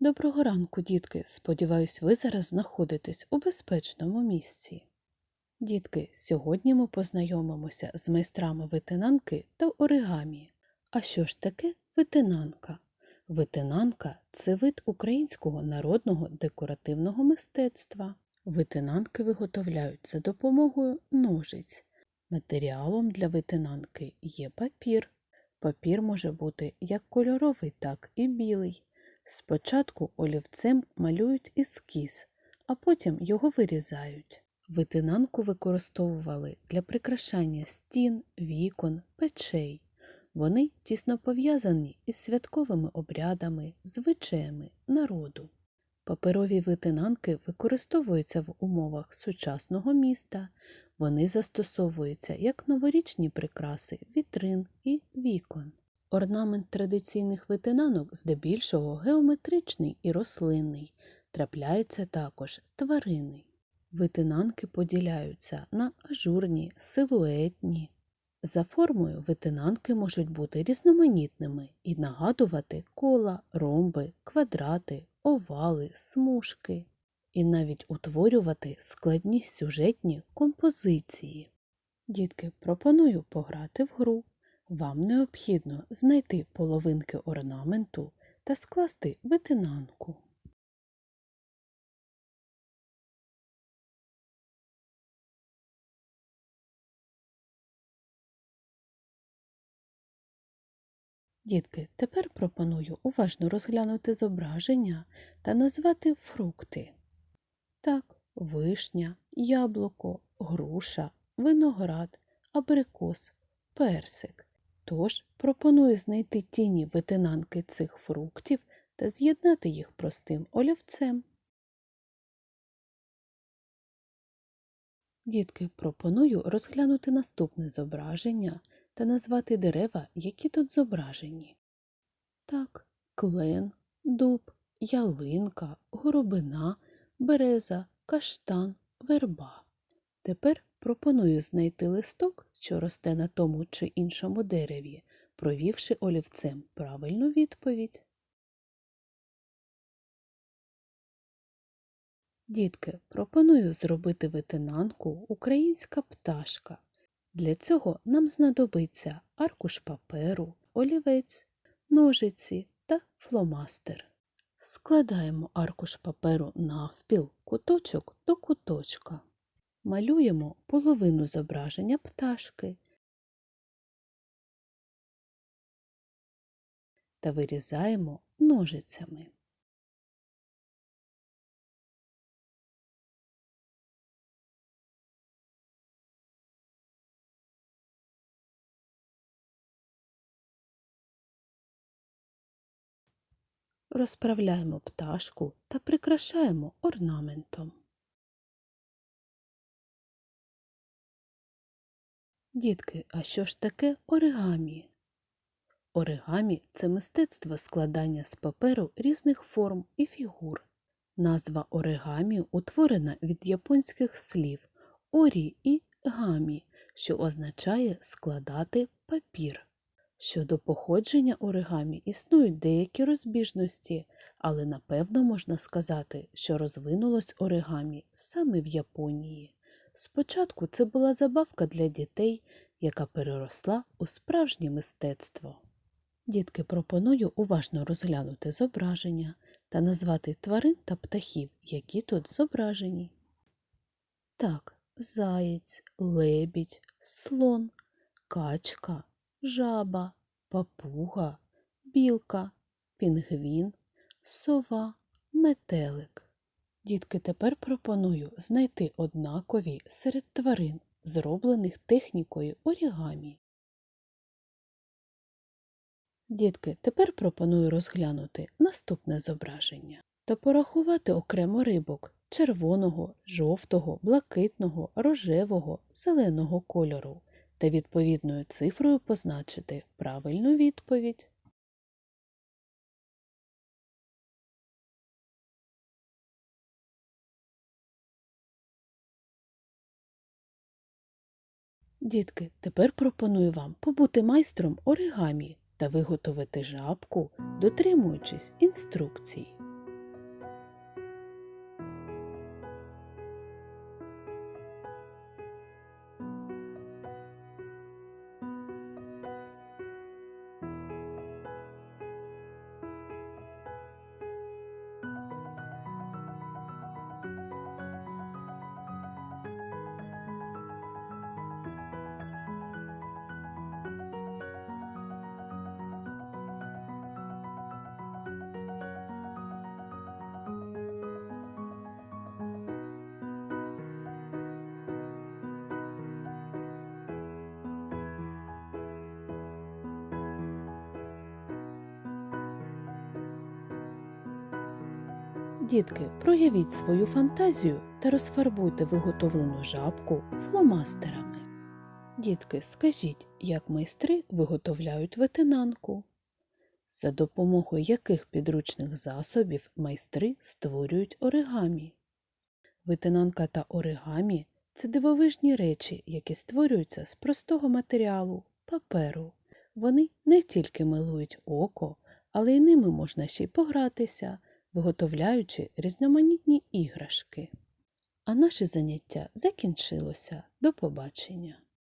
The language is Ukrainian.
Доброго ранку, дітки. Сподіваюсь, ви зараз знаходитесь у безпечному місці. Дітки, сьогодні ми познайомимося з майстрами витинанки та оригамі. А що ж таке витинанка? Витинанка це вид українського народного декоративного мистецтва. Витинанки виготовляють за допомогою ножиць. Матеріалом для витинанки є папір. Папір може бути як кольоровий, так і білий. Спочатку олівцем малюють ескіз, а потім його вирізають. Витинанку використовували для прикрашання стін, вікон, печей. Вони тісно пов'язані із святковими обрядами, звичаями народу. Паперові витинанки використовуються в умовах сучасного міста. Вони застосовуються як новорічні прикраси вітрин і вікон. Орнамент традиційних витинанок здебільшого геометричний і рослинний, трапляється також тваринний. Витинанки поділяються на ажурні, силуетні. За формою витинанки можуть бути різноманітними і нагадувати кола, ромби, квадрати, овали, смужки, і навіть утворювати складні сюжетні композиції. Дітки, пропоную пограти в гру. Вам необхідно знайти половинки орнаменту та скласти витинанку. Дітки, тепер пропоную уважно розглянути зображення та назвати фрукти. Так, вишня, яблуко, груша, виноград, абрикос, персик. Тож пропоную знайти тіні витинанки цих фруктів та з'єднати їх простим олівцем. Дітки, пропоную розглянути наступне зображення та назвати дерева, які тут зображені. Так, клен, дуб, ялинка, горобина, береза, каштан, верба. Тепер пропоную знайти листок, що росте на тому чи іншому дереві, провівши олівцем правильну відповідь. Дітки, пропоную зробити витинанку Українська пташка. Для цього нам знадобиться аркуш паперу, олівець, ножиці та фломастер. Складаємо аркуш паперу навпіл, куточок до куточка. Малюємо половину зображення пташки та вирізаємо ножицями. Розправляємо пташку та прикрашаємо орнаментом. Дітки, а що ж таке оригамі? Оригамі це мистецтво складання з паперу різних форм і фігур. Назва оригамі утворена від японських слів орі і гамі, що означає складати папір. Щодо походження оригамі існують деякі розбіжності, але напевно можна сказати, що розвинулось оригамі саме в Японії. Спочатку це була забавка для дітей, яка переросла у справжнє мистецтво. Дітки пропоную уважно розглянути зображення та назвати тварин та птахів, які тут зображені. Так, заєць, лебідь, слон, качка, жаба, папуга, білка, пінгвін, сова, метелик. Дітки, тепер пропоную знайти однакові серед тварин, зроблених технікою орігамі. Дітки, тепер пропоную розглянути наступне зображення та порахувати окремо рибок червоного, жовтого, блакитного, рожевого, зеленого кольору та відповідною цифрою позначити правильну відповідь. Дітки, тепер пропоную вам побути майстром оригамі та виготовити жабку, дотримуючись інструкцій. Дітки, проявіть свою фантазію та розфарбуйте виготовлену жабку фломастерами. Дітки, скажіть, як майстри виготовляють ветенанку? За допомогою яких підручних засобів майстри створюють оригамі? Витинанка та оригамі це дивовижні речі, які створюються з простого матеріалу паперу. Вони не тільки милують око, але й ними можна ще й погратися, виготовляючи різноманітні іграшки. А наше заняття закінчилося. До побачення!